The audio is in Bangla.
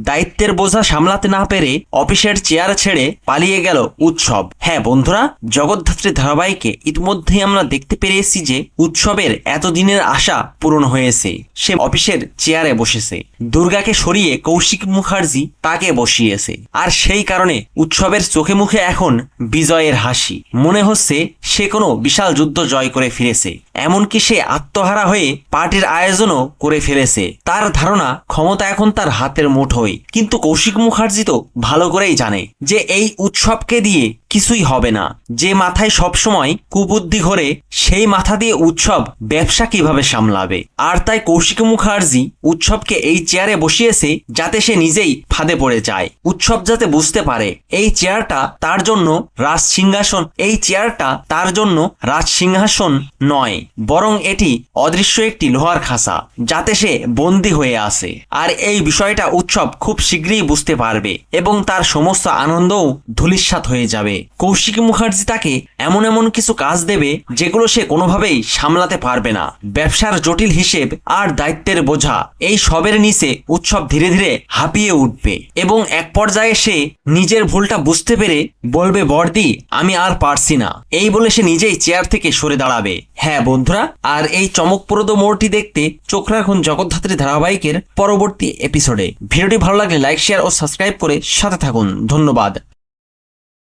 দায়িত্বের বোঝা সামলাতে না পেরে অফিসের চেয়ার ছেড়ে পালিয়ে গেল উৎসব। হ্যাঁ বন্ধুরা, জগদ্ধাত্রী ধারাবাহিকে ইতিমধ্যেই আমরা দেখতে পেরেছি যে উৎসবের এতদিনের আশা পূরণ হয়েছে। সে অফিসের চেয়ারে বসেছে। দুর্গাকে সরিয়ে কৌশিক মুখার্জি তাকে বসিয়েছে। আর সেই কারণে উৎসবের চোখে মুখে এখন বিজয়ের হাসি। মনে হচ্ছে সে কোনো বিশাল যুদ্ধ জয় করে ফিরেছে, এমনকি সে আত্মহারা হয়ে পার্টির আয়োজনও করে ফেলেছে। তার ধারণা, ক্ষমতা এখন তার হাতের মুঠোয়, কিন্তু কৌশিক মুখার্জি তো ভালো করেই জানে যে এই উৎসবকে দিয়ে কিছুই হবে না। যে মাথায় সবসময় কুবুদ্ধি ঘরে, সেই মাথা দিয়ে উৎসব ব্যবসা কীভাবে সামলাবে? আর তাই কৌশিক মুখার্জি উৎসবকে এই চেয়ারে বসিয়েছে যাতে সে নিজেই ফাঁদে পড়ে যায়। উৎসব যাতে বুঝতে পারে, এই চেয়ারটা তার জন্য রাজ সিংহাসন, এই চেয়ারটা তার জন্য রাজ সিংহাসন নয়, বরং এটি অদৃশ্য একটি লোহার খাসা যাতে সে বন্দী হয়ে আছে। আর এই বিষয়টা উৎসব খুব শীঘ্রই বুঝতে পারবে এবং তার সমস্ত আনন্দও ধূলিসাৎ হয়ে যাবে। কৌশিক মুখার্জি তাকে এমন এমন কিছু কাজ দেবে যেগুলো সে কোনোভাবেই সামলাতে পারবে না। ব্যবসার জটিল হিসেব আর দায়িত্বের বোঝা এই সবের নিচে উৎসব ধীরে ধীরে হাঁপিয়ে উঠবে এবং এক পর্যায়ে সে নিজের ভুলটা বুঝতে পেরে বলবে, বর্দি, আমি আর পারছি না। এই বলে সে নিজেই চেয়ার থেকে সরে দাঁড়াবে। হ্যাঁ বন্ধুরা, আর এই চমকপ্রদ মোড়টি দেখতে চোখ রাখুন জগদ্ধাত্রী ধারাবাহিকের পরবর্তী এপিসোডে ভিডিওটি ভালো লাগলে লাইক শেয়ার ও সাবস্ক্রাইব করে সাথে থাকুন। ধন্যবাদ।